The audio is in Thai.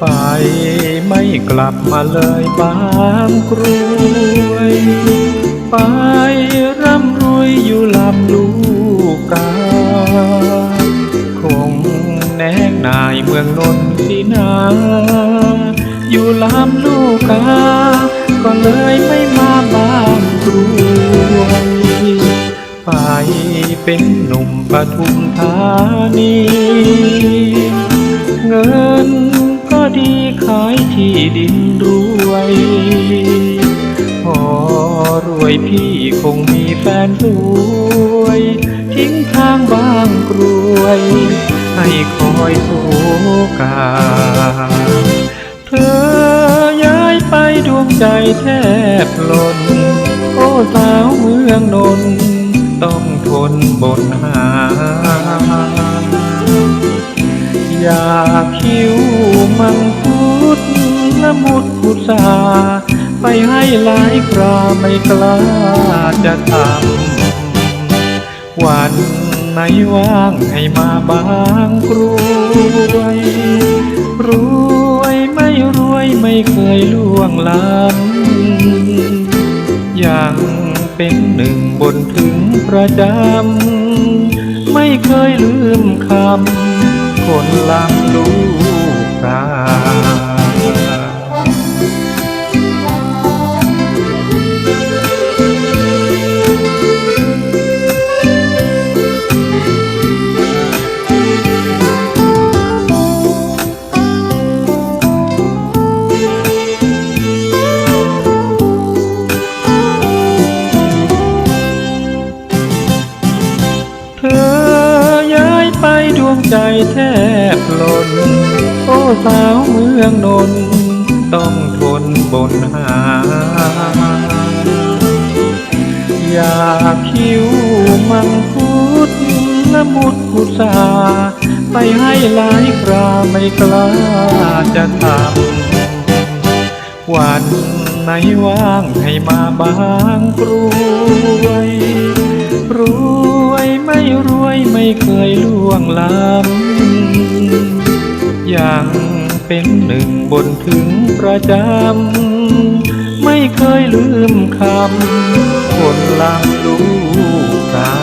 ไปไม่กลับมาเลยบางกรวย ไปร่ำรวยอยู่ลำลูกกา คงแนงนายเมืองนนท์สินา อยู่ลำลูกกา ก็เลยไม่มาบางกรวย ไปเป็นหนุ่มปทุมธานี เงิน ดินรวย พอรวยพี่คงมีแฟนสวย ทิ้งทางบางกรวย ให้คอยโอกาสเธอย้ายไปดวงใจแทบหล่น โอ้สาวเมืองนนท์ต้องทนบนหาอยากคิวมังคุด มุดพุทราไปให้หลายคราไม่กล้าจะทำวันไหนว่างให้มาบางกรวยรวยไม่รวยไม่เคยล่วงล้ำยังเป็นหนึ่งบนถึงประจำไม่เคยลืมคำคนลำลูกกา ใจแทบหล่นโอ้สาวเมืองนนท์ต้องทนบนหา อยากคิวมังคุดละมุดพุทราไปให้หลายคราไม่กล้าจะทำวันไหนว่างให้มาบางกรวยร วงล้ำยังเป็นหนึ่งบนถึงประจำ ไม่เคยลืมคำคนลำลูกตา